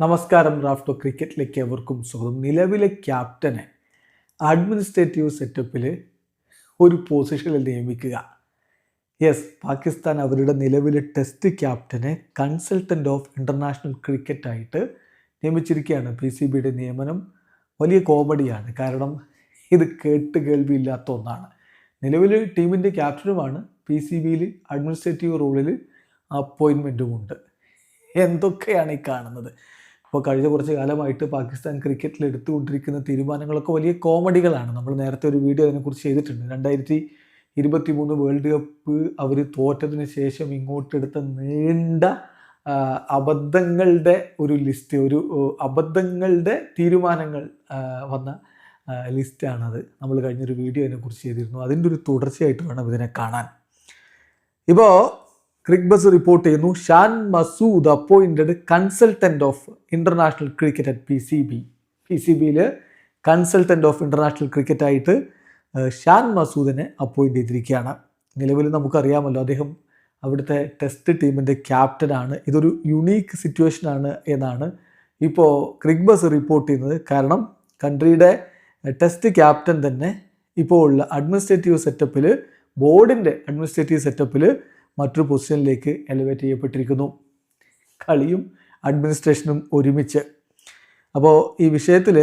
നമസ്കാരം റാഫ്റ്റോ ക്രിക്കറ്റിലേക്ക് എവർക്കും സ്വാഗതം. നിലവിലെ ക്യാപ്റ്റനെ അഡ്മിനിസ്ട്രേറ്റീവ് സെറ്റപ്പിൽ ഒരു പൊസിഷനിൽ നിയമിക്കുക. യെസ് പാകിസ്ഥാൻ അവരുടെ നിലവിലെ ടെസ്റ്റ് ക്യാപ്റ്റനെ കൺസൾട്ടന്റ് ഓഫ് ഇന്റർനാഷണൽ ക്രിക്കറ്റായിട്ട് നിയമിച്ചിരിക്കുകയാണ്. പി സി ബിയുടെ നിയമനം വലിയ കോമഡിയാണ്. കാരണം ഇത് കേട്ട് കേൾവിയില്ലാത്ത ഒന്നാണ്. നിലവിലെ ടീമിന്റെ ക്യാപ്റ്റനുമാണ് പി സി ബിയിൽ അഡ്മിനിസ്ട്രേറ്റീവ് റോളിൽ അപ്പോയിൻമെന്റും ഉണ്ട് എന്തൊക്കെയാണ് ഈ കാണുന്നത്? ഇപ്പോൾ കഴിഞ്ഞ കുറച്ച് കാലമായിട്ട് പാകിസ്ഥാൻ ക്രിക്കറ്റിൽ എടുത്തുകൊണ്ടിരിക്കുന്ന തീരുമാനങ്ങളൊക്കെ വലിയ കോമഡികളാണ്. നമ്മൾ നേരത്തെ ഒരു വീഡിയോ അതിനെക്കുറിച്ച് ചെയ്തിട്ടുണ്ട്. രണ്ടായിരത്തി ഇരുപത്തി മൂന്ന് വേൾഡ് കപ്പ് അവർ തോറ്റതിന് ശേഷം ഇങ്ങോട്ടെടുത്ത നീണ്ട അബദ്ധങ്ങളുടെ ഒരു ലിസ്റ്റ് ഒരു അബദ്ധങ്ങളുടെ തീരുമാനങ്ങൾ വന്ന ലിസ്റ്റാണത്. നമ്മൾ കഴിഞ്ഞൊരു വീഡിയോ അതിനെക്കുറിച്ച് ചെയ്തിരുന്നു. അതിന്റെ ഒരു തുടർച്ചയായിട്ട് വേണം ഇതിനെ കാണാൻ. ഇപ്പോൾ ക്രിക് ബസ് റിപ്പോർട്ട് ചെയ്യുന്നു. Shan Masood appointed consultant of international cricket at P C B P C ബിയിൽ കൺസൾട്ടന്റ് ഓഫ് ഇന്റർനാഷണൽ ക്രിക്കറ്റായിട്ട് ഷാൻ മസൂദിനെ അപ്പോയിന്റ് ചെയ്തിരിക്കുകയാണ്. നിലവിൽ നമുക്കറിയാമല്ലോ അദ്ദേഹം അവിടുത്തെ ടെസ്റ്റ് ടീമിന്റെ ക്യാപ്റ്റനാണ് ഇതൊരു യുണീക്ക് സിറ്റുവേഷനാണ് എന്നാണ് ഇപ്പോൾ ക്രിക് ബസ് റിപ്പോർട്ട് ചെയ്യുന്നത്. കാരണം കൺട്രിയുടെ ടെസ്റ്റ് ക്യാപ്റ്റൻ തന്നെ ഇപ്പോൾ ഉള്ള അഡ്മിനിസ്ട്രേറ്റീവ് സെറ്റപ്പിൽ ബോർഡിന്റെ അഡ്മിനിസ്ട്രേറ്റീവ് സെറ്റപ്പിൽ മറ്റൊരു പൊസിഷനിലേക്ക് എലിവേറ്റ് ചെയ്യപ്പെട്ടിരിക്കുന്നു. കളിയും അഡ്മിനിസ്ട്രേഷനും ഒരുമിച്ച്. അപ്പോൾ ഈ വിഷയത്തിൽ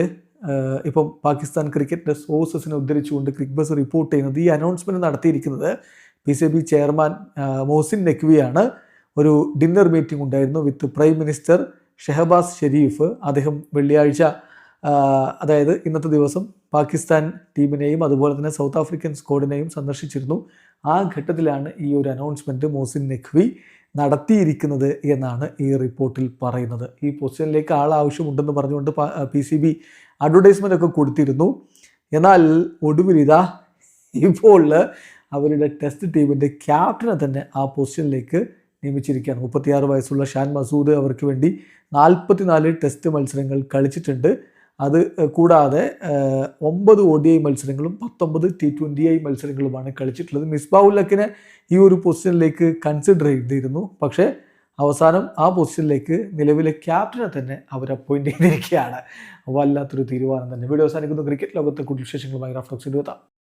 ഇപ്പം പാകിസ്ഥാൻ ക്രിക്കറ്റിന്റെ സോഴ്സസിനെ ഉദ്ധരിച്ചുകൊണ്ട് ക്രിക്ക് ബസ് റിപ്പോർട്ട് ചെയ്യുന്നത് ഈ അനൗൺസ്മെന്റ് നടത്തിയിരിക്കുന്നത് P C B chairman Mohsin നഖ്വിയാണ്. ഒരു ഡിന്നർ മീറ്റിംഗ് ഉണ്ടായിരുന്നു with prime minister Shehbaz Sharif അദ്ദേഹം വെള്ളിയാഴ്ച അതായത് ഇന്നത്തെ ദിവസം പാകിസ്ഥാൻ ടീമിനെയും അതുപോലെ തന്നെ സൗത്ത് ആഫ്രിക്കൻ സ്ക്വാഡിനെയും സന്ദർശിച്ചിരുന്നു. ആ ഘട്ടത്തിലാണ് ഈ ഒരു അനൗൺസ്മെന്റ് മോസിൻ നഖ്വി നടത്തിയിരിക്കുന്നത് എന്നാണ് ഈ റിപ്പോർട്ടിൽ പറയുന്നത്. ഈ പൊസിഷനിലേക്ക് ആൾ ആവശ്യമുണ്ടെന്ന് പറഞ്ഞുകൊണ്ട് പി സി ബി അഡ്വർടൈസ്മെന്റ് ഒക്കെ കൊടുത്തിരുന്നു. എന്നാൽ ഒടുവിൽ ഇതാ ഇപ്പോൾ അവരുടെ ടെസ്റ്റ് ടീമിന്റെ ക്യാപ്റ്റനെ തന്നെ ആ പൊസിഷനിലേക്ക് നിയമിച്ചിരിക്കുകയാണ്. മുപ്പത്തിയാറ് വയസ്സുള്ള ഷാൻ മസൂദ് അവർക്ക് വേണ്ടി നാൽപ്പത്തിനാല് ടെസ്റ്റ് മത്സരങ്ങൾ കളിച്ചിട്ടുണ്ട്. അത് കൂടാതെ ഒമ്പത് ഒ ഡി ഐ മത്സരങ്ങളും പത്തൊമ്പത് ടി ട്വന്റി ഐ മത്സരങ്ങളുമാണ് കളിച്ചിട്ടുള്ളത്. മിസ്ബാവുല്ലക്കിനെ ഈ ഒരു പൊസിഷനിലേക്ക് കൺസിഡർ ചെയ്തിരുന്നു. പക്ഷേ അവസാനം ആ പൊസിഷനിലേക്ക് നിലവിലെ ക്യാപ്റ്റനെ തന്നെ അവർ അപ്പോയിന്റ് ചെയ്തിരിക്കുകയാണ്. വല്ലാത്തൊരു തീരുമാനം തന്നെ. വീഡിയോ അവസാനിക്കുന്നു. ക്രിക്കറ്റ് ലോകത്തെ കൂടുതൽ വിശേഷങ്ങളുമായി റഫ്ലക്സ് എത്താം